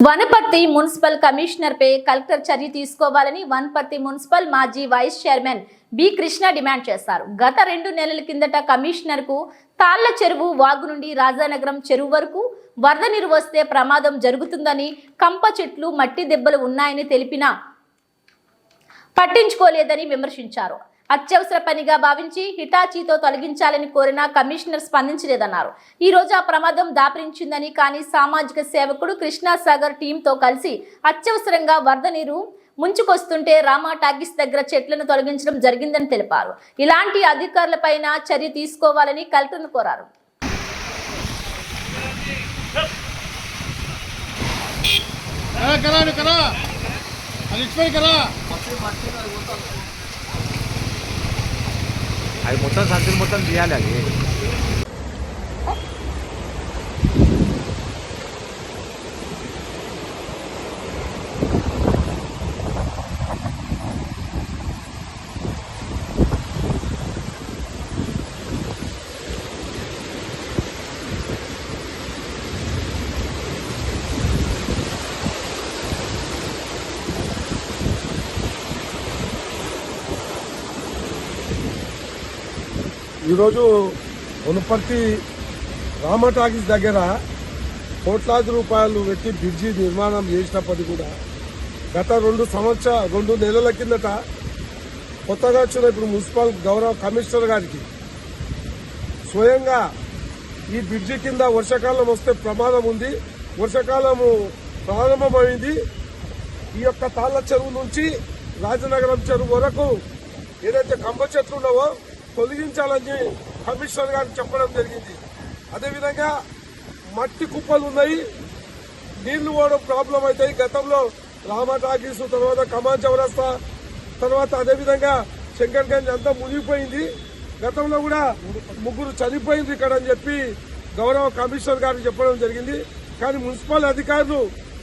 Wanaparthy municipal commissioner పై collector చర్య తీసుకోవాలని వనపర్తి మున్సిపల్ మాజీ vice chairman B Krishna demand చేశారు. గత రెండు నెలల కిందట కమిషనర్కు తాళ్ళ చెరువు వాగు నుండి రాజానగరం చెరువు వరకు వరద నీరు వస్తే ప్రమాదం జరుగుతుందని కంప చెట్లు మట్టి దెబ్బలు ఉన్నాయని తెలిపిన పట్టించుకోలేదని విమర్శించారు. అత్యవసర పనిగా భావించి హిటాచీతో తొలగించాలని కోరినా కమిషనర్ స్పందించలేదన్నారు. ఈ రోజు ఆ ప్రమాదం దాపరించిందని కానీ సామాజిక సేవకుడు కృష్ణాసాగర్ టీంతో కలిసి అత్యవసరంగా వరద నీరు ముంచుకొస్తుంటే రామా టాకీస్ దగ్గర చెట్లను తొలగించడం జరిగిందని తెలిపారు. ఇలాంటి అధికారులపైన చర్య తీసుకోవాలని కలెక్టర్ను కోరారు. కరా కరా కరా. అది ఇచ్చిపోయి కరా. అది మొత్తం సంచులు మొత్తం తీయాలి అది. ఈరోజు వనపర్తి రామ టాకీస్ దగ్గర కోట్లాది రూపాయలు పెట్టి బ్రిడ్జి నిర్మాణం చేసినప్పటికీ కూడా గత రెండు సంవత్సర రెండు నెలల కిందట కొత్తగా వచ్చిన ఇప్పుడు మున్సిపల్ గౌరవ కమిషనర్ గారికి స్వయంగా ఈ బ్రిడ్జి కింద వర్షాకాలం వస్తే ప్రమాదం ఉంది. వర్షాకాలము ప్రారంభమైంది. ఈ యొక్క తాళ్ళ చెరువు నుంచి రాజనగరం చెరువు వరకు ఏదైతే కంప చెట్లు ఉన్నావో తొలగించాలని కమిషనర్ గారికి చెప్పడం జరిగింది. అదేవిధంగా మట్టి కుప్పలు ఉన్నాయి. నీళ్ళు పోవడం ప్రాబ్లం అవుతాయి గతంలో రామ టాకీస్ తర్వాత కమాన్ చౌరస్తా తర్వాత అదేవిధంగా శంకర్గంజ్ అంతా మునిగిపోయింది. గతంలో కూడా ముగ్గురు చనిపోయింది ఇక్కడ అని చెప్పి గౌరవ కమిషనర్ గారికి చెప్పడం జరిగింది. కానీ మున్సిపల్ అధికారులు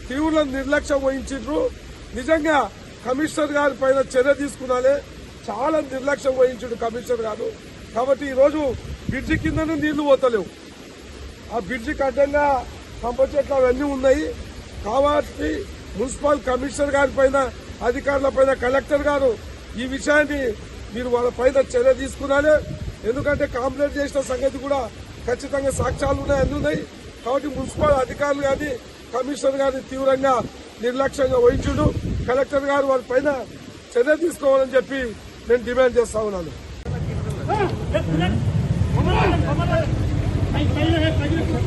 తీవ్ర నిర్లక్ష్యం వహించారు నిజంగా కమిషనర్ గారి పైన చర్య తీసుకున్నాలే. చాలా నిర్లక్ష్యం వహించాడు కమిషనర్ గారు. కాబట్టి ఈరోజు బ్రిడ్జి కిందనే నీళ్ళు పోతలేవు. ఆ బ్రిడ్జికి అడ్డంగా పంప చెట్లు అవన్నీ ఉన్నాయి. కాబట్టి మున్సిపల్ కమిషనర్ గారి పైన అధికారుల పైన కలెక్టర్ గారు ఈ విషయాన్ని మీరు వాళ్ళ పైన చర్య తీసుకున్నారే. ఎందుకంటే కాంప్లైంట్ చేసిన సంగతి కూడా ఖచ్చితంగా సాక్ష్యాలు ఉన్నాయి అన్ని ఉన్నాయి. కాబట్టి మున్సిపల్ అధికారులు కానీ కమిషనర్ గారిని తీవ్రంగా నిర్లక్ష్యంగా వహించుడు. కలెక్టర్ గారు వారి పైన చర్య తీసుకోవాలని చెప్పి ben Dimendi'ye savunalım. Ha, hep, hep. Kamerayı, kamerayı. Hayır, hayır, hayır, hayır.